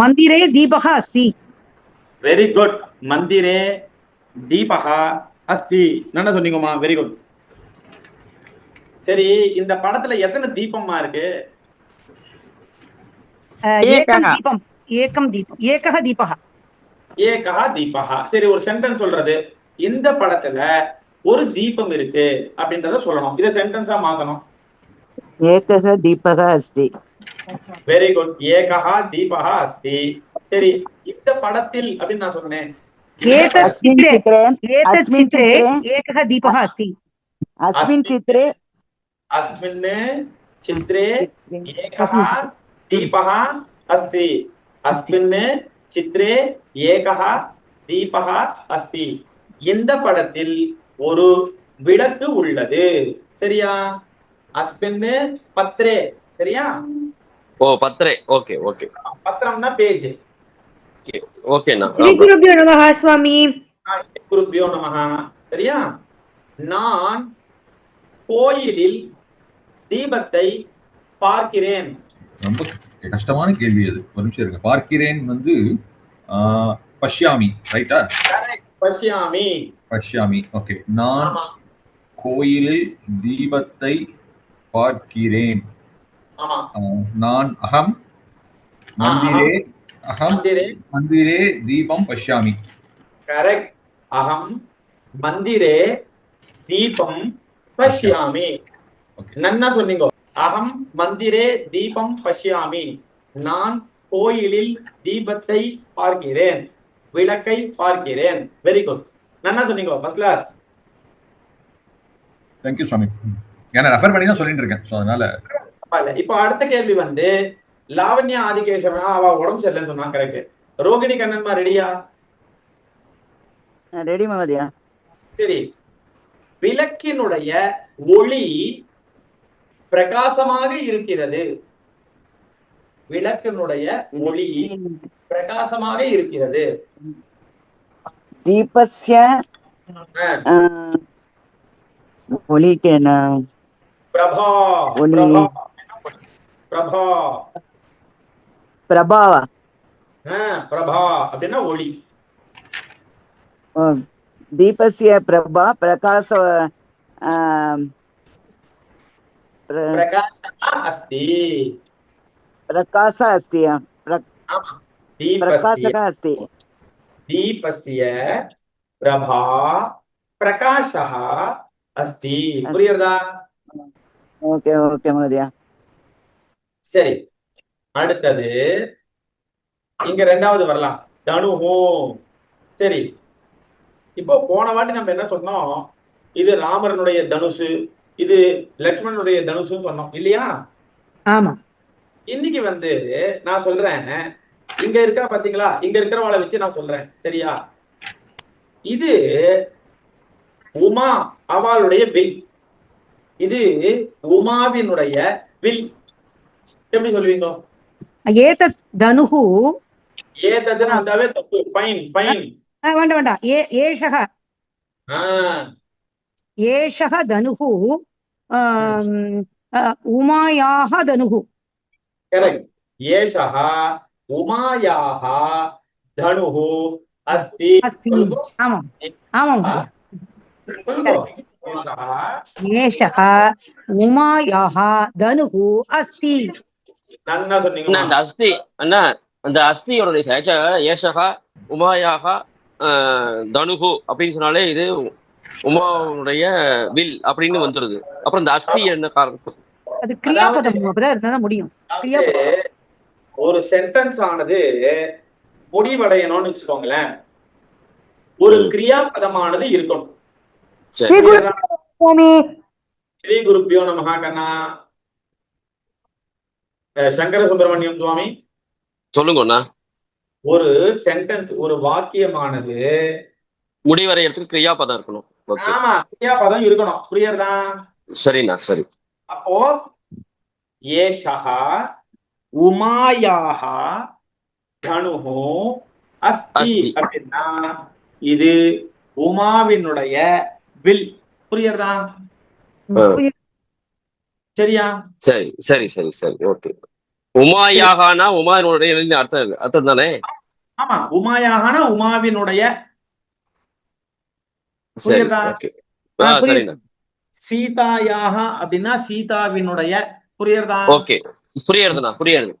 மந்திரே தீபக அஸ்தி. Very good மந்திரே தீபகா அஸ்தி. என்ன சொன்னீங்கம்மா? வெரி குட் சரி இந்த படத்துல எத்தனை தீபம்மா இருக்கு? ஏகம் தீபம். ஏகம் தீபம். ஏகஹ தீபகா. ஏகஹ தீபகா. சரி ஒரு சென்டென்ஸ் சொல்றது. இந்த படத்துல ஒரு தீபம் இருக்கு அப்படின்றத சொல்லணும். இதை சென்டென்ஸா மாத்தணும். ஏகஹ தீபக அஸ்தி. வெரி குட் ஏகா தீபகா அஸ்தி சரி இந்த படத்தில் அப்படின்னு நான் சொன்னேன் एतत् अस्मिन् चित्रे चित्रे एतत् अस्मिन् चित्रे चित्रे एकः दीपः अस्ति अस्मिन् चित्रे अस्मिन् चित्रे एकः दीपः अस्ति अस्मिन् சித்ரே ஏகா தீபக அஸ்தி இந்த படத்தில் ஒரு விளக்கு உள்ளது சரியா அஸ்மின் பத்ரே சரியா ஓ பத்ரே. Okay okay. பத்திரம்னா பேஜ். ஓகேண்ணா ஸ்ரீ குருபியோ நமஹா சுவாமி. குருபியோ நமஹா. சரியா? நான் கோயிலில் தீபத்தை பார்க்கிறேன். ரொம்ப கஷ்டமான கேள்வி அது. ஒரு நிமிஷம் இருங்க. பார்க்கிறேன் வந்து பஷ்யாமி ரைட்டா? பஷ்யாமி. பஷ்யாமி ஓகே. நான் கோயிலில் தீபத்தை பார்க்கிறேன். நான் அகம் மந்திரே அகம் மந்திரே. தீபம் பஷ்யாமி. கரெக்ட் அகம் மந்திரே தீபம் பஷ்யாமி. நன்னா சொன்னீங்க. அகம் மந்திரே தீபம் பஷ்யாமி. நான் கோயிலில் தீபத்தை பார்க்கிறேன். விளக்கை பார்க்கிறேன். வெரி குட் நன்னா சொன்னீங்க ஃபர்ஸ்ட் கிளாஸ் தேங்க்யூ சுவாமி. ஏன்னா ரெஃபர் பண்ணி தான் சொல்லிட்டு இருக்கேன். ஸோ அதனால தப்பா இப்போ அடுத்த கேள்வி வந்து லாவண்யா ஆதிகேஷன் அவ உடம்பு சரியில்லைன்னு சொன்னா கரெக்ட் ரோகிணி கண்ணன்மா ரெடியா ரெடி மகதியா? சரி. விளக்கினுடைய ஒளி பிரகாசமாக இருக்கிறது. விளக்கினுடைய ஒளி பிரகாசமாக இருக்கிறது. தீபஸ்ய ஒளிக்கு என்ன பிரபா ஒளி. பிரபா பிரபா प्रभाव அஹ், பிரபா அப்படின்னா ஒளி अ, दीपस्य प्रभा प्रकाश अ, प्र- பிரகாசா அஸ்தி प्रकाश अस्ति प्र- ஆமா தீபஸ்ய प्रकाशः अस्ति தீபஸ்ய பிரபா பிரகாஷா அஸ்தி புரியுறதா ओके ओके महोदय சரி. அடுத்தது இங்க ரெண்டாவது வரலாம். தனுஹோ சரி. இப்போ போன வாட்டி நம்ம என்ன சொன்னோம்? இது ராமரனுடைய தனுசு இது லக்ஷ்மணனுடைய தனுசுன்னு சொன்னோம். இல்லையா? ஆமாம் இன்னைக்கு வந்து நான் சொல்றேன். இங்க இருக்கா பாத்தீங்களா? இங்க இருக்கிறவளை வச்சு நான் சொல்றேன். சரியா? இது உமா அவளுடைய வில். இது உமாவினுடைய வில். எப்படி சொல்லுவீங்க ஏத தனுஹு. ஏததுனா அதாவே தப்பு. ஃபைன் ஃபைன் வேண்டாம் வேண்டாம். ஏ ஏஷக ஏஷக தனுஹு. உமாயாக தனுஹு. கரெக்ட். ஏஷக உமாயாக தனுஹு அஸ்தி. ஆமாம். ஆமாம். சொல்லுங்க. அஸ்தியோட ஏஷகா உமாயாக தனுகு அப்படின்னு சொன்னாலே இது உமாவுடைய வில் அப்படின்னு வந்துருது அப்புறம் இந்த அஸ்தி என்ன காரணம்? அது கிரியாபதம் முடியும். ஒரு சென்டென்ஸ் ஆனது முடிவடையணும்னு வச்சுக்கோங்களேன். ஒரு கிரியாபதமானது இருக்கணும். சரி. ஸ்ரீ குருப்பியோ நமஹா கண்ணா. அஹ் சங்கர சுப்பிரமணியம் சுவாமி. சொல்லுங்க ஒரு சென்டென்ஸ் ஒரு வாக்கியமானது. முடிவரையறதுக்கு கிரியாபதம் இருக்கணும். ஆமா கிரியாபதம் இருக்கணும். புரியுறதா? சரிண்ணா சரி. அப்போ ஏஷः உமாயாக தனுஹு அஸ்தி. அப்படின்னா இது உமாவினுடைய வில் புரியுறதா. சரியா? சரி சரி சரி சரி ஓகே. உமாயாகனா உமானுடைய அர்த்தம் அர்த்தம் தானே? ஆமா உமாயாகனா உமாவினுடைய சீதாயாக அப்படின்னா சீதாவினுடைய புரியுறதா ஓகே. புரியுறதுண்ணா புரியுறது